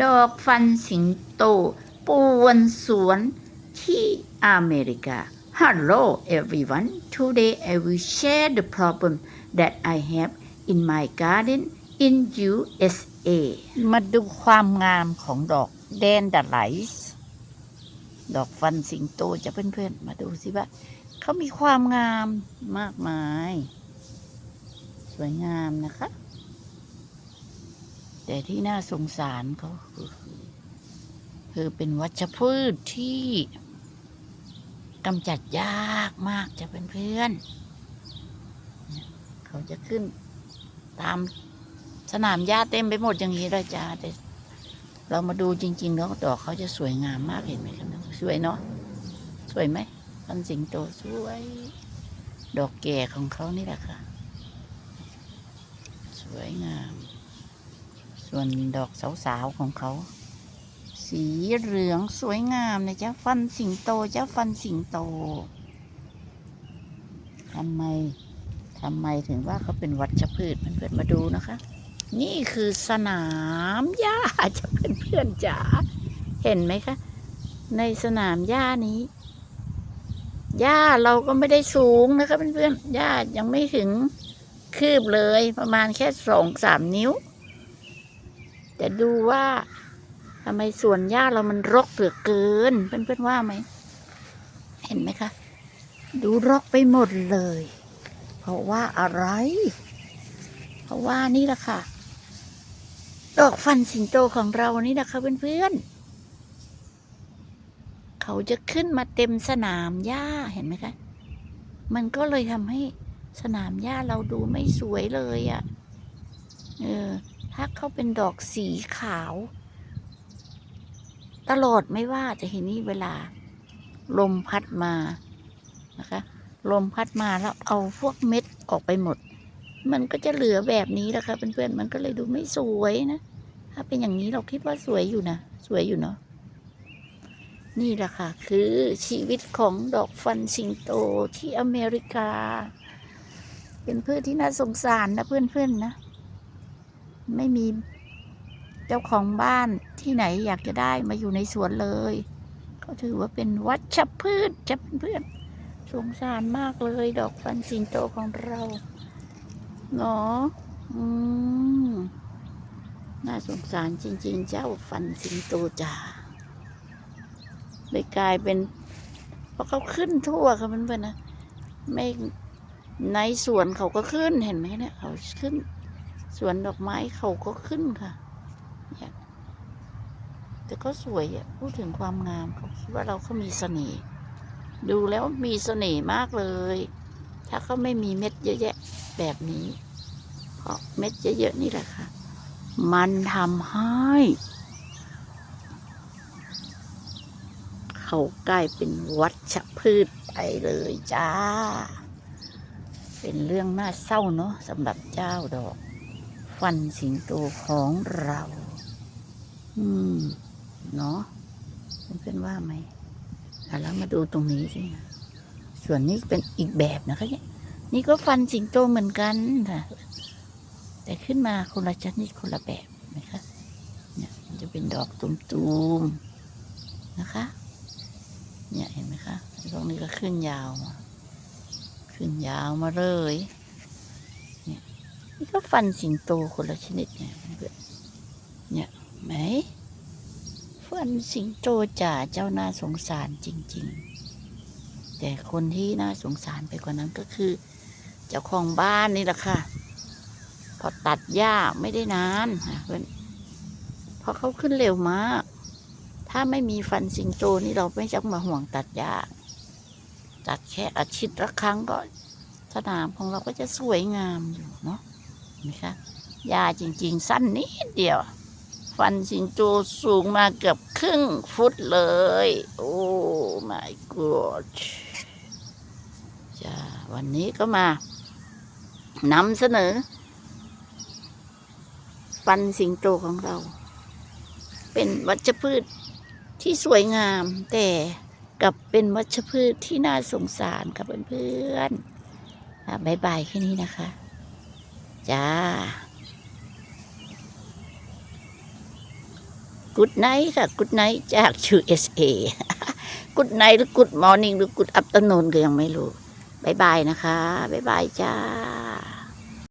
ดอกฟันสิงโตปวนสวนที่อเมริกา Hello everyone today I will share the problem that I have in my garden in USA มาดูความงามของดอกแดนดาไลส์ดอกฟันสิงโตจะเพื่อนๆ มาดูสิว่าเขามีความงามมากมาย สวยงามนะคะ แต่ที่น่าสงสารเขาคือคือเป็นวัชพืชที่กำจัดยากมากจะเป็นเพื่อน เขาจะขึ้นตามสนามหญ้าเต็มไปหมดอย่างนี้เลยจ้าแต่เรามาดูจริง ๆ แล้วดอกเขาจะสวยงามมากเห็นไหมครับสวยเนาะสวยไหมพันสิงโตสวย ดอกแก่ของเขานี่แหละค่ะ สวยงาม ส่วนดอกสาวๆของเขา สีเหลืองสวยงามนะจ๊ะฟันสิงโตจ้ะฟันสิงโตทำไมทำไมถึงว่าเขาเป็นวัชพืชเพื่อนๆมาดูนะคะ นี่คือสนามหญ้าจะเป็นเพื่อนๆจ๋าเห็นไหมคะ ในสนามหญ้านี้หญ้าเราก็ไม่ได้สูงนะคะเพื่อนๆหญ้ายังไม่ถึงคืบเลยประมาณแค่สองสามนิ้ว แต่ดูว่าทำไมสวนหญ้าเรามันรกเหลือเกิน เพื่อนๆว่าไหม เห็นไหมคะ ดูรกไปหมดเลย เพราะว่าอะไร เพราะว่านี่แหละค่ะ ดอกฟันสิงโตของเรานี่นะคะเพื่อนๆ เขาจะขึ้นมาเต็มสนามหญ้าเห็นไหมคะ มันก็เลยทำให้สนามหญ้าเราดูไม่สวยเลยอะ่ะ เออ ถ้าเขาเป็นดอกสีขาว ตลอดไม่ว่าจะเห็นนี่เวลา ลมพัดมานะคะ ลมพัดมาแล้วเอาพวกเม็ดออกไปหมด มันก็จะเหลือแบบนี้แหละค่ะเพื่อนๆมันก็เลยดูไม่สวยนะ ถ้าเป็นอย่างนี้เราคิดว่าสวยอยู่นะสวยอยู่เนาะนี่แหละค่ะ คือชีวิตของดอกฟันสิงโตที่อเมริกา เป็นพืชที่น่าสงสารนะเพื่อนๆนะ ไม่มีเจ้าของบ้านที่ไหนอยากจะได้มาอยู่ในสวนเลย ก็ถือว่าเป็นวัชพืชจะเพื่อนสงสารมากเลยดอกฟันสิงโตของเราเนาะอืมน่าสงสารจริง ๆ เจ้าฟันสิงโตจ๋าเลยกลายเป็นเพราะเขาขึ้นทั่วค่ะเพื่อนๆนะไม่ในสวนเขาก็ขึ้นเห็นไหมเนี่ยเขาขึ้น สวนดอกไม้เขาก็ขึ้นค่ะแต่ก็สวยอะพูดถึงความงามเขาคิดว่าเราเขามีเสน่ห์ดูแล้วมีเสน่ห์มากเลย ถ้าเขาไม่มีเม็ดเยอะแยะแบบนี้เพราะเม็ดเยอะๆนี่แหละค่ะ มันทำให้ เขากลายเป็นวัชพืชไปเลยจ้า เป็นเรื่องน่าเศร้าเนาะสำหรับเจ้าดอก ฟันสิงโตของเรา อืม เนาะเพื่อนๆว่าไหมแล้วมาดูตรงนี้สิ ส่วนนี้เป็นอีกแบบนะคะเนี่ย นี่ก็ฟันสิงโตเหมือนกันค่ะ แต่ขึ้นมาคนละชนิดคนละแบบนะคะ เนี่ยจะเป็นดอกตุ่มๆนะคะ เนี่ยเห็นไหมคะ ตรงนี้ก็ขึ้นยาวมา ขึ้นยาวมาเลย นี่ก็ฟันสิงโตคนละชนิดเนี่ยเพื่อนเนี่ยไหมฟันสิงโตจ่าเจ้าน่าสงสารจริง ๆ แต่คนที่น่าสงสารไปกว่านั้นก็คือ เจ้าของบ้านนี่แหละค่ะ พอตัดหญ้าไม่ได้นานเพื่อนเพราะเขาขึ้นเร็วมาก ถ้าไม่มีฟันสิงโตนี่เราไม่จักมาห่วงตัดหญ้าตัดแค่อาทิตย์ละครั้งก็สนามของเราก็จะสวยงามอยู่เนาะ นไหมคะหญ้าจริง ๆ สั้นนิดเดียว ฟันสิงโตสูงมาเกือบครึ่งฟุตเลย โอ้ my god จ้าวันนี้ก็มานำเสนอ ฟันสิงโตของเรา เป็นวัชพืชที่สวยงาม แต่กับเป็นวัชพืชที่น่าสงสารกับเพื่อนๆบายบายแค่นี้นะคะ จ้ากุดไนค่ะกุดไนจาก USA กุดไนหรือกุดมอร์นิ่งหรือกุดอัปตโนนก็ยังไม่รู้บายบายนะคะบายบายจ้า